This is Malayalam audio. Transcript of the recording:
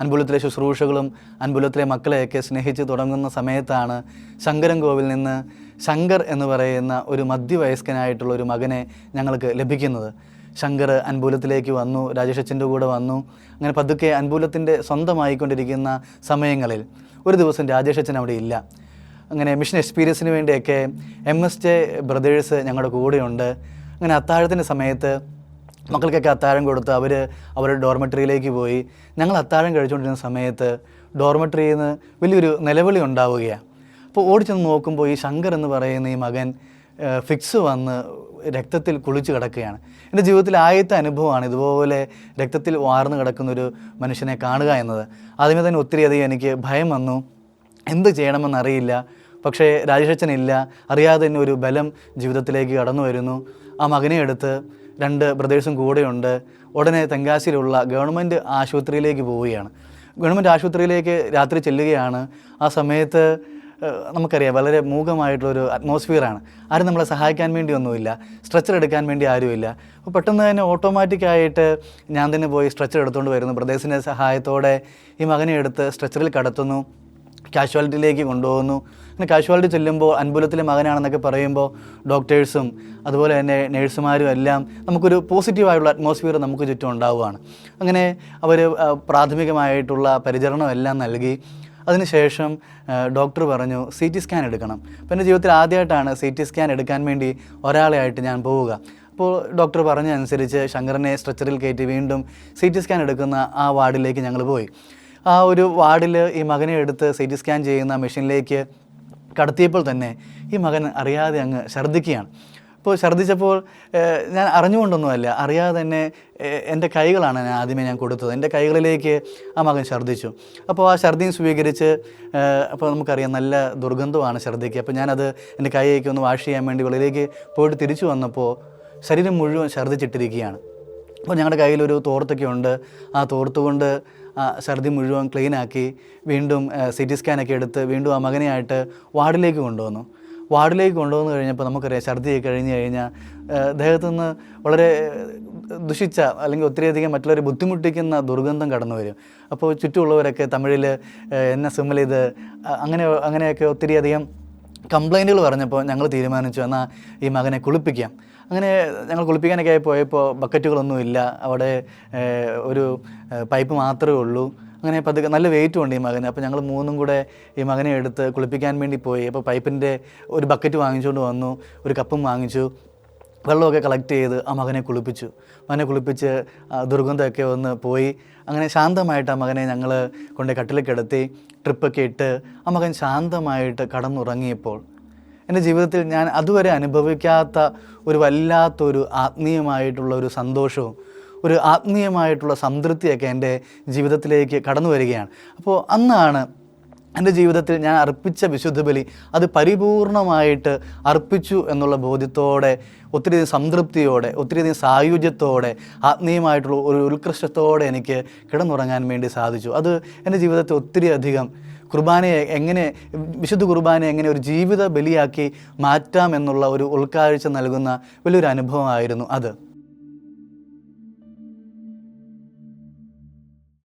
അൻപുലത്തിലെ ശുശ്രൂഷകളും അൻപുലത്തിലെ മക്കളെയൊക്കെ സ്നേഹിച്ച് തുടങ്ങുന്ന സമയത്താണ് ശങ്കരൻ കോവിൽ നിന്ന് ശങ്കർ എന്ന് പറയുന്ന ഒരു മധ്യവയസ്കനായിട്ടുള്ള ഒരു മകനെ ഞങ്ങൾക്ക് ലഭിക്കുന്നത്. ശങ്കർ അൻപൂലത്തിലേക്ക് വന്നു രാജേഷ് അച്ഛന്റെ കൂടെ വന്നു. അങ്ങനെ പതുക്കെ അൻപൂലത്തിന്റെ സ്വന്തമായിക്കൊണ്ടിരിക്കുന്ന സമയങ്ങളിൽ ഒരു ദിവസം രാജേഷ് അച്ഛൻ അവിടെ ഇല്ല. അങ്ങനെ മിഷൻ എക്സ്പീരിയൻസിന് വേണ്ടിയൊക്കെ എം എസ് ജെ ബ്രദേഴ്സ് ഞങ്ങളുടെ കൂടെയുണ്ട്. അങ്ങനെ അത്താഴത്തിന്റെ സമയത്ത് മക്കൾക്കൊക്കെ അത്താഴം കൊടുത്ത് അവർ അവരുടെ ഡോർമെറ്ററിയിലേക്ക് പോയി. ഞങ്ങൾ അത്താഴം കഴിച്ചുകൊണ്ടിരുന്ന സമയത്ത് ഡോർമെറ്ററിയിൽ നിന്ന് വലിയൊരു നിലവിളി ഉണ്ടാവുകയാണ് അപ്പോൾ ഓടിച്ചെന്ന് നോക്കുമ്പോൾ ഈ ശങ്കർ എന്ന് പറയുന്ന ഈ മകൻ ഫിക്സ് വന്ന് രക്തത്തിൽ കുളിച്ച് കിടക്കുകയാണ്. എന്റെ ജീവിതത്തിൽ ആദ്യത്തെ അനുഭവമാണ് ഇതുപോലെ രക്തത്തിൽ വാർന്നു കിടക്കുന്ന ഒരു മനുഷ്യനെ കാണുക എന്നത്. ആദ്യമേ തന്നെ ഒത്തിരിയധികം എനിക്ക് ഭയം വന്നു. എന്ത് ചെയ്യണമെന്നറിയില്ല. പക്ഷേ രാജേഷച്ചനില്ല അറിയാതെ തന്നെ ഒരു ബലം ജീവിതത്തിലേക്ക് കടന്നു വരുന്നു. ആ മകനെ എടുത്ത് രണ്ട് ബ്രദേഴ്സും കൂടെയുണ്ട്. ഉടനെ തെങ്കാശിയിലുള്ള ഗവൺമെന്റ് ആശുപത്രിയിലേക്ക് പോവുകയാണ്. ഗവൺമെന്റ് ആശുപത്രിയിലേക്ക് രാത്രി ചെല്ലുകയാണ്. ആ സമയത്ത് നമുക്കറിയാം വളരെ മൂകമായിട്ടുള്ളൊരു അറ്റ്മോസ്ഫിയറാണ്. ആരും നമ്മളെ സഹായിക്കാൻ വേണ്ടി ഒന്നുമില്ല സ്ട്രെച്ചർ എടുക്കാൻ വേണ്ടി ആരുമില്ല. അപ്പോൾ പെട്ടെന്ന് തന്നെ ഓട്ടോമാറ്റിക്കായിട്ട് ഞാൻ തന്നെ പോയി സ്ട്രെച്ചർ എടുത്തുകൊണ്ട് വരുന്നു. ബ്രദേഴ്സിന്റെ സഹായത്തോടെ ഈ മകനെ എടുത്ത് സ്ട്രെച്ചറിൽ കടത്തുന്നു. കാഷ്വാലിറ്റിയിലേക്ക് കൊണ്ടുപോകുന്നു. അങ്ങനെ കാഷ്വാലിറ്റി ചെല്ലുമ്പോൾ അൻപുലത്തിലെ മകനാണെന്നൊക്കെ പറയുമ്പോൾ ഡോക്ടേഴ്സും അതുപോലെ തന്നെ നേഴ്സുമാരും എല്ലാം നമുക്കൊരു പോസിറ്റീവായുള്ള അറ്റ്മോസ്ഫിയർ നമുക്ക് ചുറ്റും ഉണ്ടാവുകയാണ്. അങ്ങനെ അവർ പ്രാഥമികമായിട്ടുള്ള പരിചരണം എല്ലാം നൽകി. അതിനുശേഷം ഡോക്ടർ പറഞ്ഞു സി ടി സ്കാൻ എടുക്കണം. അപ്പോൾ എന്റെ ജീവിതത്തിൽ ആദ്യമായിട്ടാണ് സി ടി സ്കാൻ എടുക്കാൻ വേണ്ടി ഒരാളെയായിട്ട് ഞാൻ പോവുക. അപ്പോൾ ഡോക്ടർ പറഞ്ഞ അനുസരിച്ച് ശങ്കറിനെ സ്ട്രെച്ചറിൽ കയറ്റി വീണ്ടും സി ടി സ്കാൻ എടുക്കുന്ന ആ വാർഡിലേക്ക് ഞങ്ങൾ പോയി. ആ ഒരു വാർഡിൽ ഈ മകനെ എടുത്ത് സി ടി സ്കാൻ ചെയ്യുന്ന മെഷീനിലേക്ക് കടത്തിയപ്പോൾ തന്നെ ഈ മകൻ അറിയാതെ അങ്ങ് ഛർദ്ദിക്കുകയാണ്. അപ്പോൾ ഛർദ്ദിച്ചപ്പോൾ ഞാൻ അറിഞ്ഞുകൊണ്ടൊന്നുമല്ല അറിയാതെ തന്നെ എന്റെ കൈകളാണ് ഞാൻ ആദ്യമേ ഞാൻ കൊടുത്തത്. എന്റെ കൈകളിലേക്ക് ആ മകൻ ഛർദ്ദിച്ചു. അപ്പോൾ ആ ഛർദ്ദിയും സ്വീകരിച്ച് അപ്പോൾ നമുക്കറിയാം നല്ല ദുർഗന്ധമാണ് ഛർദ്ദിക്ക് അപ്പോൾ ഞാനത് എന്റെ കൈയൊക്കെ ഒന്ന് വാഷ് ചെയ്യാൻ വേണ്ടി വെളിയിലേക്ക് പോയിട്ട് തിരിച്ചു വന്നപ്പോൾ ശരീരം മുഴുവൻ ഛർദ്ദിച്ചിട്ടിരിക്കുകയാണ്. അപ്പോൾ ഞങ്ങളുടെ കയ്യിലൊരു തോർത്തൊക്കെ ഉണ്ട് ആ തോർത്ത് കൊണ്ട് ഛർദി മുഴുവൻ ക്ലീനാക്കി വീണ്ടും സി ടി സ്കാനൊക്കെ എടുത്ത് വീണ്ടും ആ മകനെയായിട്ട് വാർഡിലേക്ക് കൊണ്ടുവന്നു. വാർഡിലേക്ക് കൊണ്ടുവന്നു കഴിഞ്ഞപ്പോൾ നമുക്കറിയാം ഛർദിയൊക്കെ കഴിഞ്ഞ് കഴിഞ്ഞാൽ ദേഹത്തു നിന്ന് വളരെ ദുഷിച്ച അല്ലെങ്കിൽ ഒത്തിരിയധികം മറ്റുള്ളവരെ ബുദ്ധിമുട്ടിക്കുന്ന ദുർഗന്ധം കടന്നു വരും. അപ്പോൾ ചുറ്റുമുള്ളവരൊക്കെ തമിഴിൽ എന്നെ സിമ്മൽ ഇത് അങ്ങനെ അങ്ങനെയൊക്കെ ഒത്തിരിയധികം കംപ്ലൈന്റുകൾ പറഞ്ഞപ്പോൾ ഞങ്ങൾ തീരുമാനിച്ചു എന്നാൽ ഈ മകനെ കുളിപ്പിക്കാം. അങ്ങനെ ഞങ്ങൾ കുളിപ്പിക്കാനൊക്കെ ആയി പോയപ്പോൾ ബക്കറ്റുകളൊന്നുമില്ല. അവിടെ ഒരു പൈപ്പ് മാത്രമേ ഉള്ളൂ. അങ്ങനെ പതുക്കെ നല്ല വെയിറ്റും ഉണ്ട് ഈ മകന്. അപ്പോൾ ഞങ്ങൾ മൂന്നും കൂടെ ഈ മകനെ എടുത്ത് കുളിപ്പിക്കാൻ വേണ്ടി പോയി. അപ്പോൾ പൈപ്പിന്റെ ഒരു ബക്കറ്റ് വാങ്ങിച്ചുകൊണ്ട് വന്നു ഒരു കപ്പും വാങ്ങിച്ചു. വെള്ളമൊക്കെ കളക്ട് ചെയ്ത് ആ മകനെ കുളിപ്പിച്ചു. മകനെ കുളിപ്പിച്ച് ദുർഗന്ധമൊക്കെ ഒന്ന് പോയി. അങ്ങനെ ശാന്തമായിട്ട് ആ മകനെ ഞങ്ങൾ കൊണ്ട് കട്ടിലേക്ക് കിടത്തി ട്രിപ്പൊക്കെ ഇട്ട് ആ മകൻ ശാന്തമായിട്ട് കടന്നുറങ്ങിയപ്പോൾ എന്റെ ജീവിതത്തിൽ ഞാൻ അതുവരെ അനുഭവിക്കാത്ത ഒരു വല്ലാത്തൊരു ആത്മീയമായിട്ടുള്ള ഒരു സന്തോഷവും ഒരു ആത്മീയമായിട്ടുള്ള സംതൃപ്തിയൊക്കെ എന്റെ ജീവിതത്തിലേക്ക് കടന്നു വരികയാണ്. അപ്പോൾ അന്നാണ് എന്റെ ജീവിതത്തിൽ ഞാൻ അർപ്പിച്ച വിശുദ്ധ ബലി അത് പരിപൂർണമായിട്ട് അർപ്പിച്ചു എന്നുള്ള ബോധ്യത്തോടെ ഒത്തിരിയധികം സംതൃപ്തിയോടെ ഒത്തിരിയധികം സായുജ്യത്തോടെ ആത്മീയമായിട്ടുള്ള ഒരു ഉത്കൃഷ്ടത്തോടെ എനിക്ക് കിടന്നുറങ്ങാൻ വേണ്ടി സാധിച്ചു. അത് എന്റെ ജീവിതത്തെ ഒത്തിരി അധികം കുർബാനയെ എങ്ങനെ വിശുദ്ധ കുർബാനയെ എങ്ങനെ ഒരു ജീവിത ബലിയാക്കി മാറ്റാം എന്നുള്ള ഒരു ഉൾക്കാഴ്ച നൽകുന്ന വലിയൊരു അനുഭവമായിരുന്നു അത്.